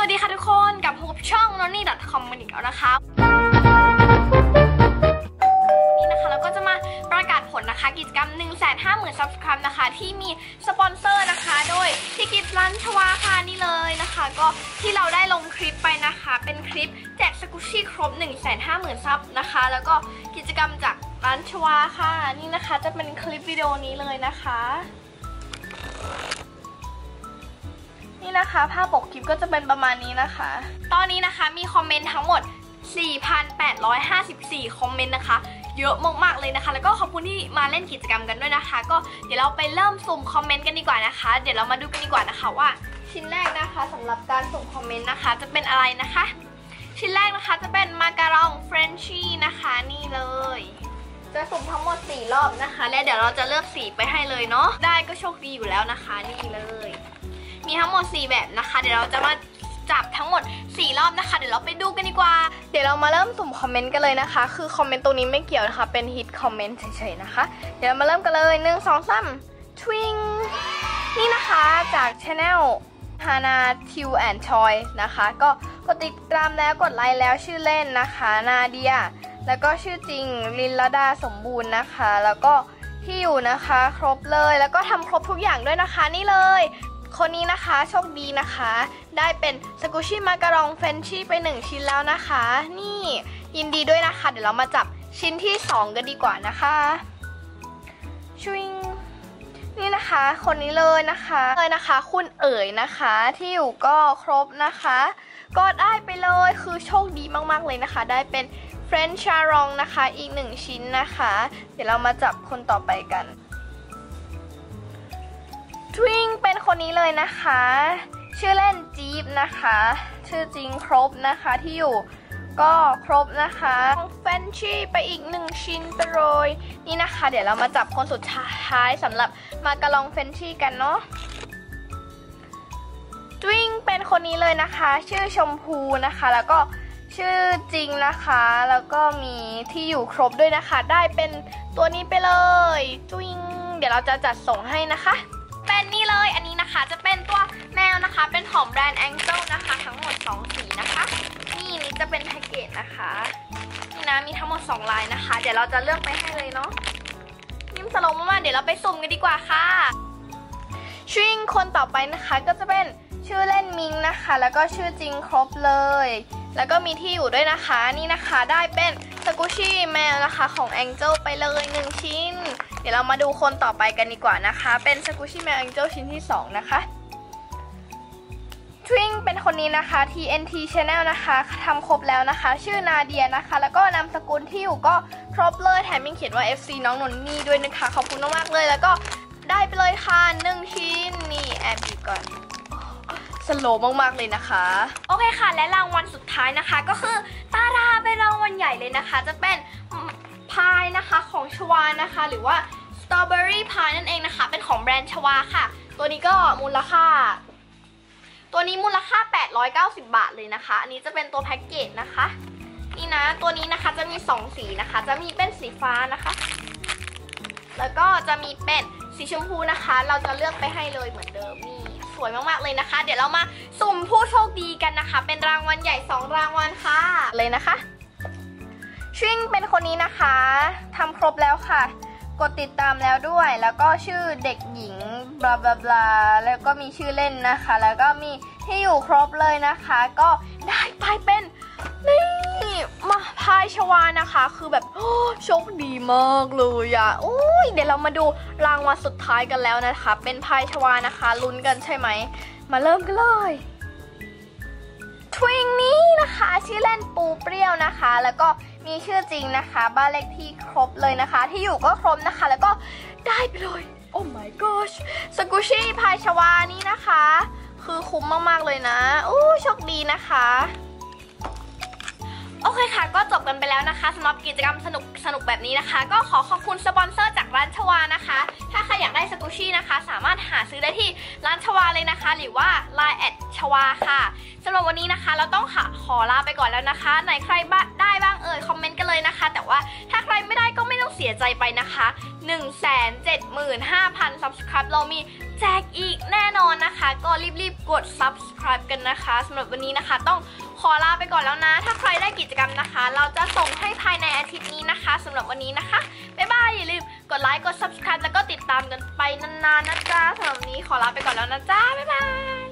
สวัสดีค่ะทุกคนกับพบช่อง n o n n y c o m อีกแล้วนะคะนี่นะคะเราก็จะมาประกาศผลนะคะ กิจกรรม 1 5 0 0 0 0 subscribe นะคะ ที่มีสปอนเซอร์นะคะ โดยพี่กิฟต์รันชวาค่ะนี่เลยนะคะ ก็ที่เราได้ลงคลิปไปนะคะ เป็นคลิปแจกสกุชี่ครบ 1 5 0 0 0 0ซับนะคะ แล้วก็กิจกรรมจากร้านชวาค่ะ นี่นะคะจะเป็นคลิปวิดีโอนี้เลยนะคะ นี่นะคะภาพปกคลิปก็จะเป็นประมาณนี้นะคะ ตอนนี้นะคะมีคอมเมนต์ทั้งหมด 4,854 คอมเมนต์นะคะ เยอะมากๆเลยนะคะ แล้วก็ขอบคุณที่มาเล่นกิจกรรมกันด้วยนะคะ ก็เดี๋ยวเราไปเริ่มสุ่มคอมเมนต์กันดีกว่านะคะ เดี๋ยวเรามาดูกันดีกว่านะคะว่า ชิ้นแรกนะคะสำหรับการสุ่มคอมเมนต์นะคะ จะเป็นอะไรนะคะ ชิ้นแรกนะคะจะเป็นมาการองเฟรนชี่นะคะนี่เลยจะสุ่มทั้งหมด 4 รอบนะคะ และเดี๋ยวเราจะเลือกสีไปให้เลยเนาะได้ก็โชคดีอยู่แล้วนะคะ นี่เลย มีทั้งหมด 4 แบบนะคะ เดี๋ยวเราจะมาจับทั้งหมด 4 รอบนะคะ เดี๋ยวเราไปดูกันดีกว่า เดี๋ยวเรามาเริ่มสุ่มคอมเมนต์กันเลยนะคะ คือคอมเมนต์ตรงนี้ไม่เกี่ยวนะคะ เป็นฮิตคอมเมนต์เฉยๆนะคะ เดี๋ยวเรามาเริ่มกันเลยหนึ่งสองสามทวิงนี่นะคะจากช anel ฮานาทิวแอนชอยนะคะ ก็กดติดตามแล้วกดไลค์แล้วชื่อเล่นนะคะ นาเดีย แล้วก็ชื่อจริงลินลดาสมบูรณ์นะคะ แล้วก็ที่อยู่นะคะ ครบเลยแล้วก็ทำครบทุกอย่างด้วยนะคะนี่เลย คนนี้นะคะโชคดีนะคะ ได้เป็นสกุชิมาการองเฟนชี่ไป 1 ชิ้นแล้วนะคะ นี่ยินดีด้วยนะคะ เดี๋ยวเรามาจับชิ้นที่ 2 กันดีกว่านะคะชวิงนี่นะคะ คนนี้เลยนะคะเลยนะคะ คุณเอ๋ยนะคะ ที่อยู่ก็ครบนะคะ ก็ได้ไปเลยคือโชคดีมากๆเลยนะคะ ได้เป็นเฟรนช์ชารองนะคะ อีกหนึ่งชิ้นนะคะ เดี๋ยวเรามาจับคนต่อไปกัน ทวิงเป็นคนนี้เลยนะคะ ชื่อเล่นจี๊บนะคะ ชื่อจริงครบนะคะที่อยู่ก็ครบนะคะแฟนชี่ไปอีกหนึ่งชิ้นไปเลยนี่นะคะ เดี๋ยวเรามาจับคนสุดท้ายสำหรับมากระลองเฟนชี่กันเนาะทวิงเป็นคนนี้เลยนะคะ ชื่อชมพูนะคะ แล้วก็ชื่อจริงนะคะ แล้วก็มีที่อยู่ครบด้วยนะคะ ได้เป็นตัวนี้ไปเลยทวิงเดี๋ยวเราจะจัดส่งให้นะคะ เป็นนี่เลย อันนี้นะคะจะเป็นตัวแมวนะคะ เป็นของแบรนด์ Angel นะคะ ทั้งหมด 2 สีนะคะ นี่นี่จะเป็นแพ็กเกจนะคะนี่นะมีทั้งหมด 2 ลายนะคะ เดี๋ยวเราจะเลือกไปให้เลยเนาะยิ้มสโลมมากๆเดี๋ยวเราไปสุ่มกันดีกว่าค่ะชิงคนต่อไปนะคะก็จะเป็นชื่อเล่นมิงนะคะ แล้วก็ชื่อจริงครบเลย แล้วก็มีที่อยู่ด้วยนะคะนี่นะคะได้เป็นสกุชี่แมวนะคะของ Angel ไปเลย 1 ชิ้น ดี๋ยวเรามาดูคนต่อไปกันดีกว่านะคะ เป็นสกุชี่แมว Angel ชิ้นที่ 2 นะคะทวิงเป็นคนนี้นะคะ TNT Channel นะคะทำครบแล้วนะคะ ชื่อนาเดียนะคะ แล้วก็นามสกุลที่อยู่ก็ครบเลยแถมยังเขียนว่า FC น้องนนนี่ด้วยนะคะ ขอบคุณมากๆเลย แล้วก็ได้ไปเลยค่ะหนึ่งชิ้นนี่แอบบีก่อนสโลว์มากๆเลยนะคะ โอเคค่ะ และรางวัลสุดท้ายนะคะก็คือตาราเป็นรางวัลใหญ่เลยนะคะ จะเป็นพายนะคะของชวานะคะ หรือว่า ตรอเบอรี่พายนั่นเองนะคะ เป็นของแบรนด์ชวาค่ะ ตัวนี้ก็มูลค่า ตัวนี้มูลค่า 890 บาทเลยนะคะ อันนี้จะเป็นตัวแพ็กเกจนะคะ นี่นะ ตัวนี้นะคะจะมี 2 สีนะคะ จะมีเป็นสีฟ้านะคะ แล้วก็จะมีเป็นสีชมพูนะคะ เราจะเลือกไปให้เลยเหมือนเดิมนี่สวยมากๆเลยนะคะ เดี๋ยวเรามาสุ่มผู้โชคดีกันนะคะ เป็นรางวัลใหญ่ 2 รางวัลค่ะ เลยนะคะ ชิงเป็นคนนี้นะคะทำครบแล้วค่ะ กดติดตามแล้วด้วย แล้วก็ชื่อเด็กหญิงบลาบลาบลาแล้วก็มีชื่อเล่นนะคะ แล้วก็มีที่อยู่ครบเลยนะคะ ก็ได้ไปเป็นนี่มาพายชวานะคะ คือแบบโอ้ชคดีมากเลยอะโอ้ยเดี๋ยวเรามาดูรางวัลสุดท้ายกันแล้วนะคะ เป็นพายชวานะคะลุ้นกันใช่ไหม มาเริ่มกันเลยทวิงนี้นะคะ ชื่อเล่นปูเปรี้ยวนะคะ แล้วก็ มีชื่อจริงนะคะ บ้านเลขที่ครบเลยนะคะ ที่อยู่ก็ครบนะคะ แล้วก็ได้ไปเลย โอ้ my gosh สกุชี่พายชวานี่นะคะ คือคุ้มมากๆเลยนะอู้โชคดีนะคะโอเคค่ะ ก็จบกันไปแล้วนะคะสำหรับกิจกรรมสนุกสนุกแบบนี้นะคะ ก็ขอขอบคุณสปอนเซอร์จากร้านชวานะคะ ถ้าใครอยากได้สกุชี่นะคะ สามารถหาซื้อได้ที่ร้านชวาเลยนะคะ หรือว่า Line แอดชวาค่ะ สำหรับวันนี้นะคะ เราต้องขอลาไปก่อนแล้วนะคะ ไหนใครบ้าได้บ้างเอ่ยคอมเมนต์กันเลยนะคะ แต่ว่าถ้าใครไม่ได้ก็ไม่ต้องเสียใจไปนะคะ175,000 subscribe เรามีแจกอีกแน่นอนนะคะ ก็รีบๆกด subscribe กันนะคะสำหรับวันนี้นะคะ ต้องขอลาไปก่อนแล้วนะ ถ้าใครได้กิจกรรมนะคะ เราจะส่งให้ภายในอาทิตย์นี้นะคะสำหรับวันนี้นะคะบ๊ายบายอย่าลืมกดไลค์กด subscribe แล้วก็ติดตามกันไปนานๆนะจ๊ะสำหรับวันนี้ขอลาไปก่อนแล้วนะจ๊ะบ๊ายบาย